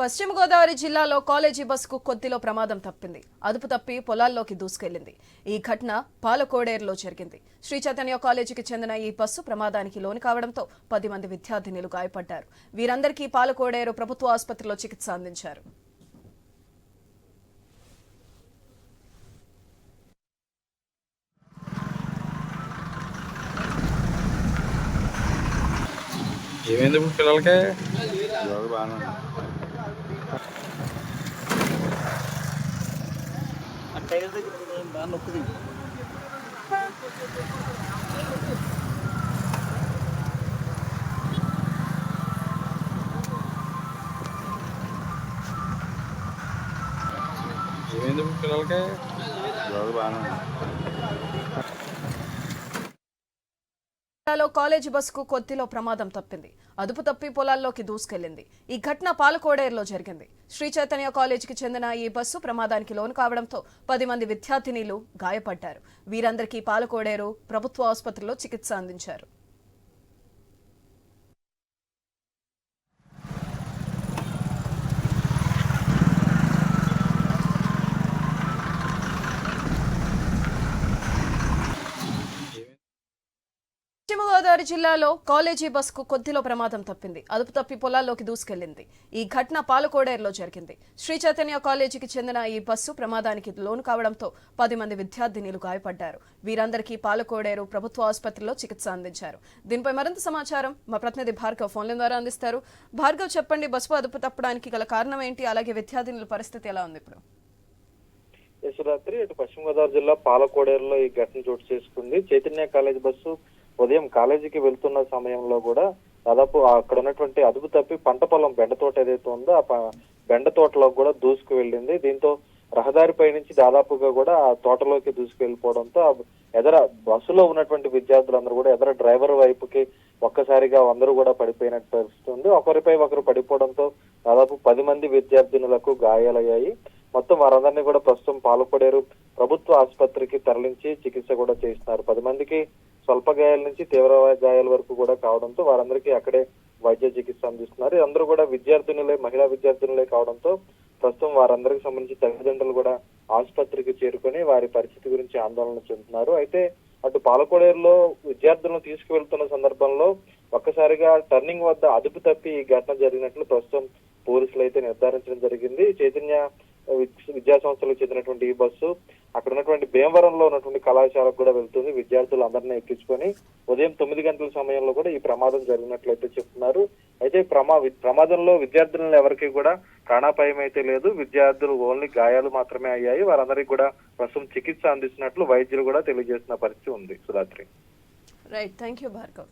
పశ్చిమ గోదావరి జిల్లాలో కాలేజీ బస్సుకు కొద్దిలో ప్రమాదం తప్పింది. అదుపు తప్పి పొలాల్లోకి దూసుకెళ్ళింది ఈ ఘటన పాలకోడేరులో జరిగింది. శ్రీ చైతన్య కాలేజీకి చెందిన ఈ బస్సు ప్రమాదానికి లోను కావడంతో పది మంది విద్యార్థినులు గాయపడ్డారు. వీరందరికీ పాలకోడేరు ప్రభుత్వ ఆసుపత్రిలో చికిత్స అందించారు. ఏమైంది పిల్లలకి బాగానే ఉంది ఏమైంది ఇప్పుడు పిల్లలకి జోరు బాగానే ఉంది జిల్లాలో కాలేజీ బస్సుకు కొద్దిలో ప్రమాదం తప్పింది. అదుపు తప్పి పొలాల్లోకి దూసుకెళ్ళింది ఈ ఘటన పాలకోడేరులో జరిగింది. శ్రీ చైతన్య కాలేజీకి చెందిన ఈ బస్సు ప్రమాదానికి లోను కావడంతో పది మంది విద్యార్థినీలు గాయపడ్డారు. వీరందరికీ పాలకోడేరు ప్రభుత్వ ఆసుపత్రిలో చికిత్స అందించారు. పశ్చిమగోదావరి జిల్లాలో కాలేజీ బస్సుకు కొద్దిలో ప్రమాదం తప్పింది. అదుపు తప్పి పొలాల్లోకి దూసుకెళ్ళింది ఈ ఘటన పాలకోడేరులో జరిగింది. శ్రీ చైతన్య కాలేజీకి చెందిన ఈ బస్సు ప్రమాదానికి లోను కావడంతో పది మంది విద్యార్థినిలు గాయపడ్డారు. వీరందరికీ పాలకోడేరు ప్రభుత్వ ఆసుపత్రిలో చికిత్స అందించారు. దీనిపై మరింత సమాచారం మా ప్రతినిధి భార్గవ్ ఫోన్ల ద్వారా అందిస్తారు. భార్గవ్ చెప్పండి బస్సు అదుపు తప్పడానికి గల కారణం ఏంటి? అలాగే విద్యార్థినుల పరిస్థితి ఎలా ఉంది ఇప్పుడు? ఇటు పశ్చిమ గోదావరి జిల్లా పాలకోడేరులో ఈ ఘటన చోటు చేసుకుంది. చైతన్య కాలేజ్ బస్సు ఉదయం కాలేజీకి వెళ్తున్న సమయంలో కూడా దాదాపు అక్కడ ఉన్నటువంటి అదుపు తప్పి పంట పొలం బెండ తోట ఏదైతే ఉందో ఆ బెండ తోటలోకి కూడా దూసుకు వెళ్ళింది. దీంతో రహదారిపై నుంచి దాదాపుగా కూడా ఆ తోటలోకి దూసుకు వెళ్ళిపోవడంతో ఎదర బస్సులో ఉన్నటువంటి విద్యార్థులందరూ కూడా ఎదర డ్రైవర్ వైపుకి ఒక్కసారిగా అందరూ కూడా పడిపోయినట్టు పరిస్థితి ఉంది ఒకరిపై ఒకరు పడిపోవడంతో దాదాపు పది మంది విద్యార్థినులకు గాయాలయ్యాయి. మొత్తం వారందరినీ కూడా ప్రస్తుతం పాలకొడేరు ప్రభుత్వ ఆసుపత్రికి తరలించి చికిత్స కూడా చేస్తున్నారు. పది మందికి స్వల్ప గాయాల నుంచి తీవ్ర గాయాల వరకు కూడా కావడంతో వారందరికీ అక్కడే వైద్య చికిత్స అందిస్తున్నారు. అందరూ కూడా విద్యార్థినులే మహిళా విద్యార్థినులే కావడంతో ప్రస్తుతం వారందరికి సంబంధించి తల్లిదండ్రులు కూడా ఆసుపత్రికి చేరుకొని వారి పరిస్థితి గురించి ఆందోళన చెందుతున్నారు. అయితే అటు పాలకోడేరులో విద్యార్థులను తీసుకువెళ్తున్న సందర్భంలో ఒక్కసారిగా టర్నింగ్ వద్ద అదుపు తప్పి ఈ ఘటన జరిగినట్లు ప్రస్తుతం పోలీసులు అయితే నిర్ధారించడం జరిగింది. చైతన్య విద్యా సంస్థలకు చెందినటువంటి ఈ బస్సు అక్కడ ఉన్నటువంటి భీమవరంలో ఉన్నటువంటి కళాశాలకు కూడా వెళ్తుంది. విద్యార్థులు అందరినీ ఎక్కించుకొని ఉదయం తొమ్మిది గంటల సమయంలో కూడా ఈ ప్రమాదం జరిగినట్లయితే చెప్తున్నారు. అయితే ప్రమా ప్రమాదంలో విద్యార్థులను ఎవరికి కూడా ప్రాణాపాయం అయితే లేదు. విద్యార్థులు ఓన్లీ గాయాలు మాత్రమే అయ్యాయి. వారందరికీ కూడా ప్రస్తుతం చికిత్స అందిస్తున్నట్లు వైద్యులు కూడా తెలియజేసిన పరిస్థితి ఉంది. Sudhatri right thank you Bhargav